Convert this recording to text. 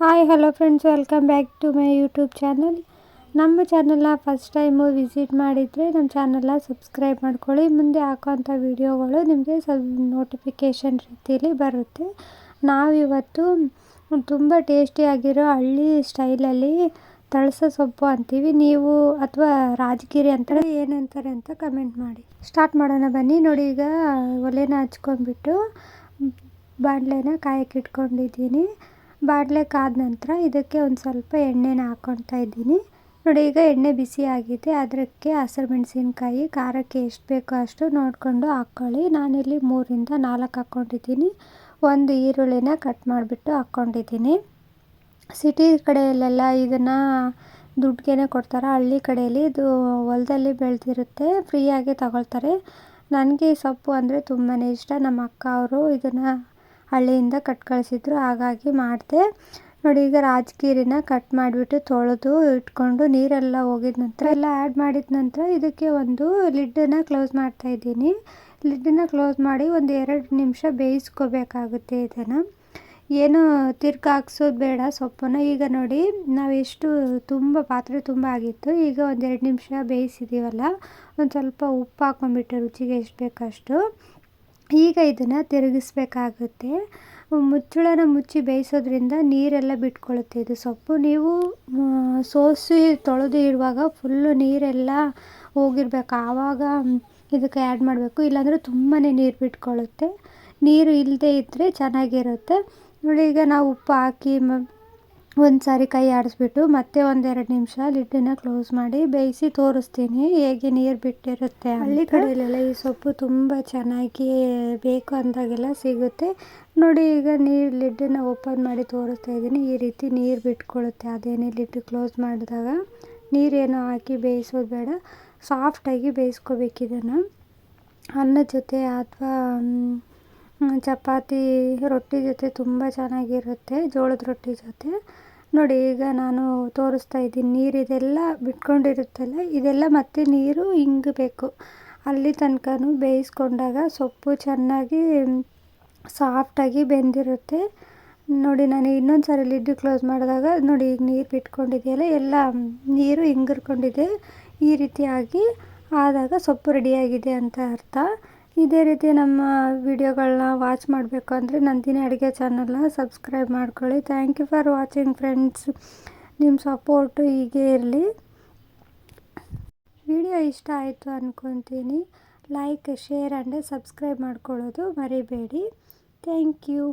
Hi hello friends welcome back to my YouTube channel ನಮ್ಮ ಚಾನಲ್ನ first time visit ಮಾಡಿದರೆ ನಮ್ಮ ಚಾನಲ್ನ ಸಬ್ಸ್ಕ್ರೈಬ್ ಮಾಡ್ಕೊಳ್ಳಿ. ಮುಂದೆ ಹಾಕೋಂಥ ವೀಡಿಯೋಗಳು ನಿಮಗೆ ಸ್ವಲ್ಪ ನೋಟಿಫಿಕೇಷನ್ ರೀತಿಯಲ್ಲಿ ಬರುತ್ತೆ. ನಾವಿವತ್ತು ತುಂಬ ಟೇಸ್ಟಿಯಾಗಿರೋ ಹಳ್ಳಿ ಸ್ಟೈಲಲ್ಲಿ ತಳಸ ಸೊಪ್ಪು ಅಂತೀವಿ. ನೀವು ಅಥವಾ ರಾಜಗಿರಿ ಅಂತಾರೆ ಏನಂತಾರೆ ಅಂತ ಕಮೆಂಟ್ ಮಾಡಿ. ಸ್ಟಾರ್ಟ್ ಮಾಡೋಣ ಬನ್ನಿ. ನೋಡಿ ಈಗ ಒಲೆನ ಹಚ್ಕೊಂಡ್ಬಿಟ್ಟು, ಬಾಣಲೆನ ಕಾಯಕ್ಕೆ ಇಟ್ಕೊಂಡಿದ್ದೀನಿ. ಬಾಣಲೆ ಕಾದ ನಂತರ ಇದಕ್ಕೆ ಒಂದು ಸ್ವಲ್ಪ ಎಣ್ಣೆನ ಹಾಕ್ಕೊಳ್ತಾ ಇದ್ದೀನಿ. ನೋಡಿ, ಈಗ ಎಣ್ಣೆ ಬಿಸಿ ಆಗಿದೆ. ಅದಕ್ಕೆ ಹಸಿರು ಮೆಣಸಿನ್ಕಾಯಿ ಖಾರಕ್ಕೆ ಎಷ್ಟು ಬೇಕೋ ಅಷ್ಟು ನೋಡಿಕೊಂಡು ಹಾಕ್ಕೊಳ್ಳಿ ನಾನಿಲ್ಲಿ ಮೂರಿಂದ ನಾಲ್ಕು ಹಾಕ್ಕೊಂಡಿದ್ದೀನಿ ಒಂದು ಈರುಳ್ಳಿನ ಕಟ್ ಮಾಡಿಬಿಟ್ಟು ಹಾಕ್ಕೊಂಡಿದ್ದೀನಿ ಸಿಟಿ ಕಡೆಯಲ್ಲೆಲ್ಲ ಇದನ್ನು ದುಡ್ಡಿಗೆ ಕೊಡ್ತಾರೆ? ಹಳ್ಳಿ ಕಡೆಯಲ್ಲಿ ಇದು ಹೊಲದಲ್ಲಿ ಬೆಳೆದಿರುತ್ತೆ. ಫ್ರೀಯಾಗಿ ತಗೊಳ್ತಾರೆ. ನನಗೆ ಸೊಪ್ಪು ಅಂದರೆ ತುಂಬಾ ಇಷ್ಟ. ನಮ್ಮ ಅಕ್ಕ ಅವರು ಇದನ್ನು ಹಳ್ಳಿಯಿಂದ ಕಟ್ ಕಳಿಸಿದ್ರು. ಹಾಗಾಗಿ ಮಾಡಿದೆ. ನೋಡಿ, ಈಗ ರಾಜಗಿರಿನ ಕಟ್ ಮಾಡಿಬಿಟ್ಟು ತೊಳೆದು ಇಟ್ಕೊಂಡು ನೀರೆಲ್ಲ ಹೋಗಿದ ನಂತರ ಎಲ್ಲ ಆ್ಯಡ್ ಮಾಡಿದ ನಂತರ ಇದಕ್ಕೆ ಒಂದು ಲಿಡ್ಡನ್ನು ಕ್ಲೋಸ್ ಮಾಡ್ತಾ ಇದ್ದೀನಿ. ಲಿಡ್ಡನ್ನು ಕ್ಲೋಸ್ ಮಾಡಿ ಒಂದು ಎರಡು ನಿಮಿಷ ಬೇಯಿಸ್ಕೋಬೇಕಾಗುತ್ತೆ ಇದನ್ನು. ಏನು ತಿರ್ಗಾಕ್ಸೋದು ಬೇಡ ಸೊಪ್ಪನ್ನ. ಈಗ ನೋಡಿ ನಾವೆಷ್ಟು ತುಂಬ ಪಾತ್ರೆ ತುಂಬ ಆಗಿತ್ತು. ಈಗ ಒಂದೆರಡು ನಿಮಿಷ ಬೇಯಿಸಿದ್ದೀವಲ್ಲ ಒಂದು ಸ್ವಲ್ಪ ಉಪ್ಪು ಹಾಕ್ಕೊಂಬಿಟ್ಟು ರುಚಿಗೆ ಎಷ್ಟು ಬೇಕಷ್ಟು. ಈಗ ಇದನ್ನು ತಿರುಗಿಸ್ಬೇಕಾಗುತ್ತೆ. ಮುಚ್ಚಳನ ಮುಚ್ಚಿ ಬೇಯಿಸೋದ್ರಿಂದ ನೀರೆಲ್ಲ ಬಿಟ್ಕೊಳ್ಳುತ್ತೆ ಇದು ಸೊಪ್ಪು. ನೀವು ಸೋಸಿ ತೊಳೆದು ಇಡುವಾಗ ಫುಲ್ಲು ನೀರೆಲ್ಲ ಹೋಗಿರ್ಬೇಕು. ಆವಾಗ ಇದಕ್ಕೆ ಆ್ಯಡ್ ಮಾಡಬೇಕು. ಇಲ್ಲಾಂದರೆ ತುಂಬಾ ನೀರು ಬಿಟ್ಕೊಳ್ಳುತ್ತೆ ನೀರು ಇಲ್ಲದೇ ಇದ್ದರೆ ಚೆನ್ನಾಗಿರುತ್ತೆ. ನೋಡಿ, ಈಗ ನಾವು ಉಪ್ಪು ಹಾಕಿ ಒಂದು ಸಾರಿ ಕೈ ಆಡಿಸ್ಬಿಟ್ಟು ಮತ್ತೆ ಒಂದೆರಡು ನಿಮಿಷ ಲಿಡ್ಡನ್ನು ಕ್ಲೋಸ್ ಮಾಡಿ ಬೇಯಿಸಿ ತೋರಿಸ್ತೀನಿ. ಹೇಗೆ ನೀರು ಬಿಟ್ಟಿರುತ್ತೆ ಹಳ್ಳಿ ಕಡೆಯಲ್ಲೆಲ್ಲ ಈ ಸೊಪ್ಪು ತುಂಬ ಚೆನ್ನಾಗಿ ಬೇಕು ಅಂದಾಗೆಲ್ಲ ಸಿಗುತ್ತೆ. ನೋಡಿ, ಈಗ ನೀರು ಲಿಡ್ಡನ್ನು ಓಪನ್ ಮಾಡಿ ತೋರಿಸ್ತಾ ಇದ್ದೀನಿ. ಈ ರೀತಿ ನೀರು ಬಿಟ್ಕೊಳ್ಳುತ್ತೆ. ಅದೇನೇ ಲಿಡ್ ಕ್ಲೋಸ್ ಮಾಡಿದಾಗ ನೀರೇನು ಹಾಕಿ ಬೇಯಿಸೋದು ಬೇಡ. ಸಾಫ್ಟಾಗಿ ಬೇಯಿಸ್ಕೋಬೇಕು ಇದನ್ನು. ಅನ್ನದ ಜೊತೆ ಅಥವಾ ಚಪಾತಿ, ರೊಟ್ಟಿ ಜೊತೆ ತುಂಬ ಚೆನ್ನಾಗಿರುತ್ತೆ. ಜೋಳದ ರೊಟ್ಟಿ ಜೊತೆ. ನೋಡಿ, ಈಗ ನಾನು ತೋರಿಸ್ತಾ ಇದ್ದೀನಿ. ನೀರು ಇದೆಲ್ಲ ಬಿಟ್ಕೊಂಡಿರುತ್ತಲ್ಲ, ಇದೆಲ್ಲ ಮತ್ತೆ ನೀರು ಇಂಗಬೇಕು ಅಲ್ಲಿ ತನಕನೂ ಬೇಯಿಸ್ಕೊಂಡಾಗ ಸೊಪ್ಪು ಚೆನ್ನಾಗಿ ಸಾಫ್ಟಾಗಿ ಬೆಂದಿರುತ್ತೆ. ನೋಡಿ, ನಾನು ಇನ್ನೊಂದು ಸಾರಿ ಲಿಡ್ ಕ್ಲೋಸ್ ಮಾಡಿದಾಗ, ನೋಡಿ, ಈಗ ನೀರು ಬಿಟ್ಕೊಂಡಿದೆಯಲ್ಲ, ಎಲ್ಲ ನೀರು ಹಿಂಗಿರ್ಕೊಂಡಿದೆ. ಈ ರೀತಿಯಾಗಿ ಆದಾಗ ಸೊಪ್ಪು ರೆಡಿಯಾಗಿದೆ ಅಂತ ಅರ್ಥ. ಇದೇ ರೀತಿ ನಮ್ಮ ವಿಡಿಯೋಗಳನ್ನ ವಾಚ್ ಮಾಡಬೇಕು ಅಂದರೆ ನಂದಿನಿ ಅಡುಗೆ ಚಾನಲ್ನ ಸಬ್ಸ್ಕ್ರೈಬ್ ಮಾಡ್ಕೊಳ್ಳಿ. Thank you for watching friends ನಿಮ್ಮ ಸಪೋರ್ಟು ಹೀಗೆ ಇರಲಿ. ವಿಡಿಯೋ ಇಷ್ಟ ಆಯಿತು ಅಂದ್ಕೊತೀನಿ ಲೈಕ್ ಶೇರ್ ಆ್ಯಂಡ್ ಸಬ್ಸ್ಕ್ರೈಬ್ ಮಾಡ್ಕೊಳ್ಳೋದು ಮರಿಬೇಡಿ. Thank you